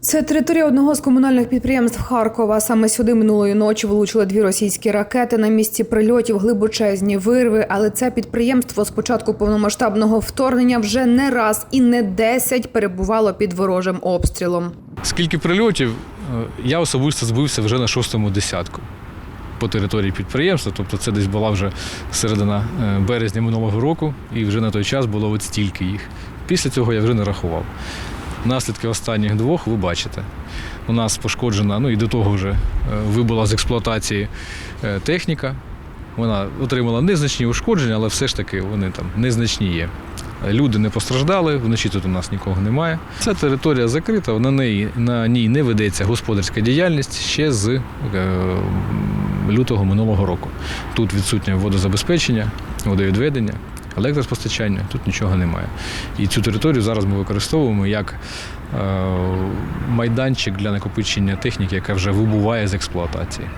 Це територія одного з комунальних підприємств Харкова. Саме сюди минулої ночі влучили дві російські ракети. На місці прильотів глибочезні вирви. Але це підприємство з початку повномасштабного вторгнення вже не раз і не десять перебувало під ворожим обстрілом. Скільки прильотів, е, я особисто збився вже на шостому десятку по території підприємства. Тобто це десь була вже середина е, березня минулого року, і вже на той час було от стільки їх. Після цього я вже не рахував. Наслідки останніх двох ви бачите. У нас пошкоджена, ну і до того вже е, вибула з експлуатації е, техніка. Вона отримала незначні ушкодження, але все ж таки вони там незначні є. Люди не постраждали, вночі тут у нас нікого немає. Ця територія закрита, на, неї, на ній не ведеться господарська діяльність ще з е, лютого минулого року. Тут відсутнє водозабезпечення, водовідведення, електроспостачання, тут нічого немає. І цю територію зараз ми використовуємо як е, майданчик для накопичення техніки, яка вже вибуває з експлуатації.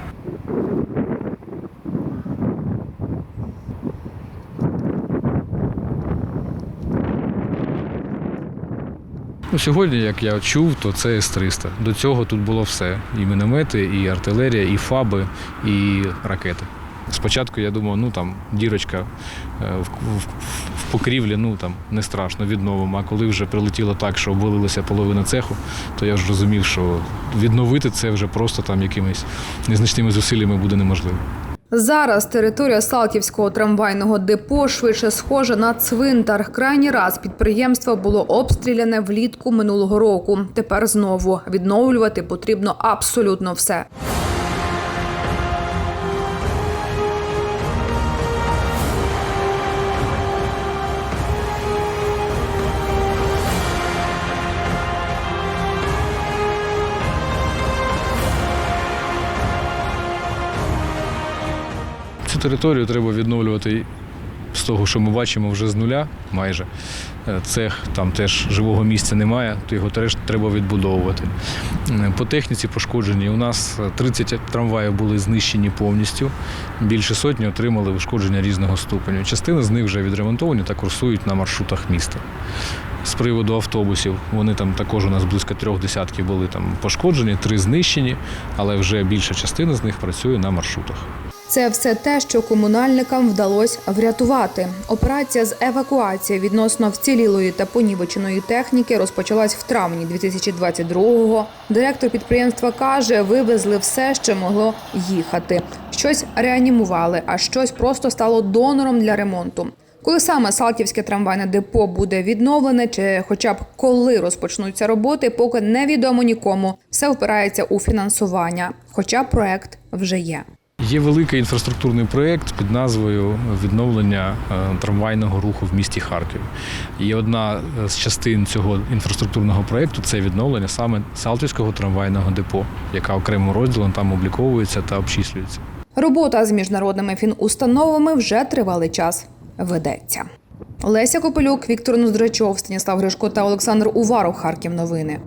Ну, сьогодні, як я чув, то це С-300. До цього тут було все: і міномети, і артилерія, і фаби, і ракети. Спочатку я думав, ну там дірочка е, в, в, в покрівлі, ну там не страшно, відновимо. А коли вже прилетіло так, що обвалилася половина цеху, то я ж розумів, що відновити це вже просто там якимись незначними зусиллями буде неможливо. Зараз територія Салтівського трамвайного депо швидше схожа на цвинтар. Крайній раз підприємство було обстріляне влітку минулого року. Тепер знову відновлювати потрібно абсолютно все. Територію треба відновлювати з того, що ми бачимо вже з нуля майже. Е, Цех там теж живого місця немає, то його теж треба відбудовувати. Е, По техніці пошкоджені. У нас 30 трамваїв були знищені повністю. Більше сотні отримали ушкодження різного ступеню. Частина з них вже відремонтовані та курсують на маршрутах міста. З приводу автобусів, вони там також у нас близько трьох десятків були там пошкоджені, три знищені, але вже більша частина з них працює на маршрутах. Це все те, що комунальникам вдалося врятувати. Операція з евакуації відносно вцілілої та понівеченої техніки розпочалась в травні 2022-го. Директор підприємства каже, вивезли все, що могло їхати. Щось реанімували, а щось просто стало донором для ремонту. Коли саме Салтівське трамвайне депо буде відновлене, чи хоча б коли розпочнуться роботи, поки невідомо нікому. Все впирається у фінансування, хоча проект вже є. Є великий інфраструктурний проєкт під назвою Відновлення е, трамвайного руху в місті Харкові. І одна з частин цього інфраструктурного проєкту це відновлення саме Салтівського трамвайного депо, яка окремим розділом там обліковується та обчислюється. Робота з міжнародними фінустановами вже тривалий час ведеться. Леся Копилюк, Віктор Ноздрачов, Станіслав Гришко та Олександр Уваров. Харків. Новини.